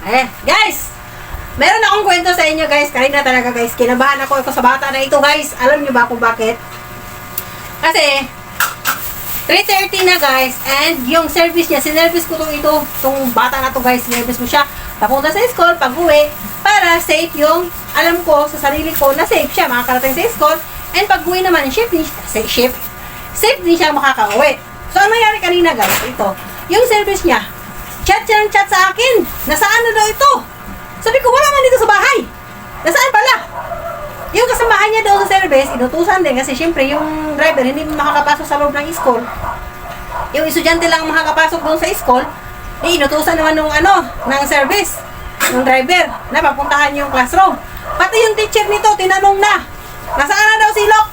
Eh, guys! Meron akong kwento sa inyo, guys. Kanina talaga, guys. Kinabahan ako ako sa bata na ito, guys. Alam niyo ba kung bakit? Kasi, 3.30 na, guys. And yung service niya, sinervice ko tong ito, tong bata na to, guys. Sinervice ko siya. Papunta sa school, pag uwi, para safe yung, alam ko sa sarili ko na safe siya, makakarating sa school. And pag uwi naman, shift din safe, shift. Safe din siya makakauwi. So, ano nangyari kanina, guys? Ito, yung service niya, chat siya chat sa akin. Nasaan na daw ito? Sabi ko, wala man dito sa bahay. Nasaan pala? Yung kasamahan niya daw sa service, inutusan din kasi syempre yung driver hindi makakapasok sa loob ng school. Yung estudyante lang ang makakapasok doon sa school, eh, inutusan naman nung ano, ng service, ng driver, na papuntahan yung classroom. Pati yung teacher nito, tinanong na, nasaan na daw si Lok?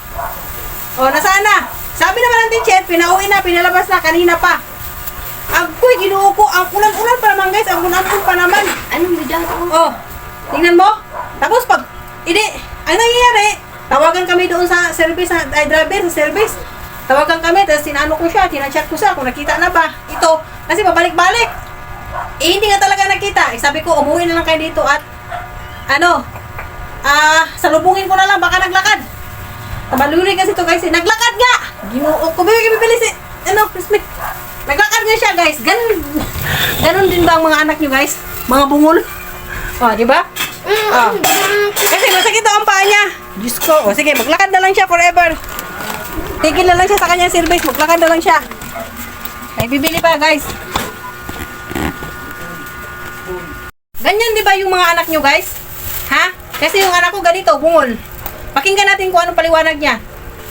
O, nasaan na? Sabi naman ng teacher, pinauwi na, pinalabas na, kanina pa. Agoy, ginuo ko, ang ulan-ulan pa naman guys, ang ulan-ulan pa naman. Anong bidang ko? Oh, tingnan mo. Tapos pag, hindi, ang nangyayari, tawagan kami doon sa service, sa ay, driver, sa service. Tawagan kami, tapos sinano ko siya, tinachat ko siya kung nakita na ba. Ito, kasi pabalik-balik. Eh, hindi nga talaga nakita. Eh, sabi ko, umuwi na lang kayo dito at, ano, ah, salubungin ko na lang, baka naglakad. Tabaluri kasi to guys, eh. naglakad nga! Ginuot ko, bibili si, ano, Smith. Naglakad nga siya guys, ganun, ganun din ba ang mga anak niyo guys? Mga bungol? Oh, di ba? Mm, Kasi masakit daw ang paa niya. Diyos ko. O sige, maglakad na lang siya forever. Tigil na lang siya sa kanyang service. Maglakad na lang siya. Ay, bibili pa, guys. Ganyan, di ba yung mga anak nyo, guys? Ha? Kasi yung anak ko ganito, bungol. Pakinggan natin kung ano paliwanag niya.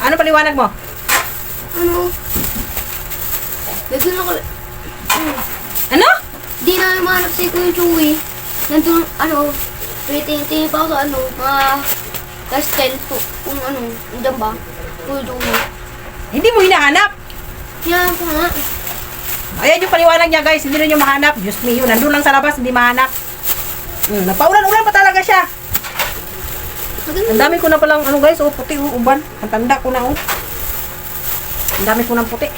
Ano paliwanag mo? Ano? Nagsun ako. Ano? Di na lumanap si Kuya Chewy. Nandun, ano, tinitingin pa ako sa ano, mga last 10 po, kung ano, nandiyan ba? Kuya Chewy. Hindi mo hinahanap. Yan ko nga. Ayan yung paliwanag niya, guys. Hindi na niyo mahanap. Diyos me, yun. Nandun lang sa labas, hindi mahanap. Hmm, napaulan-ulan pa talaga siya. Ang dami ko na palang ano guys, oh puti oh, uban. Ang tanda ko na oh. Ang dami ko ng puti.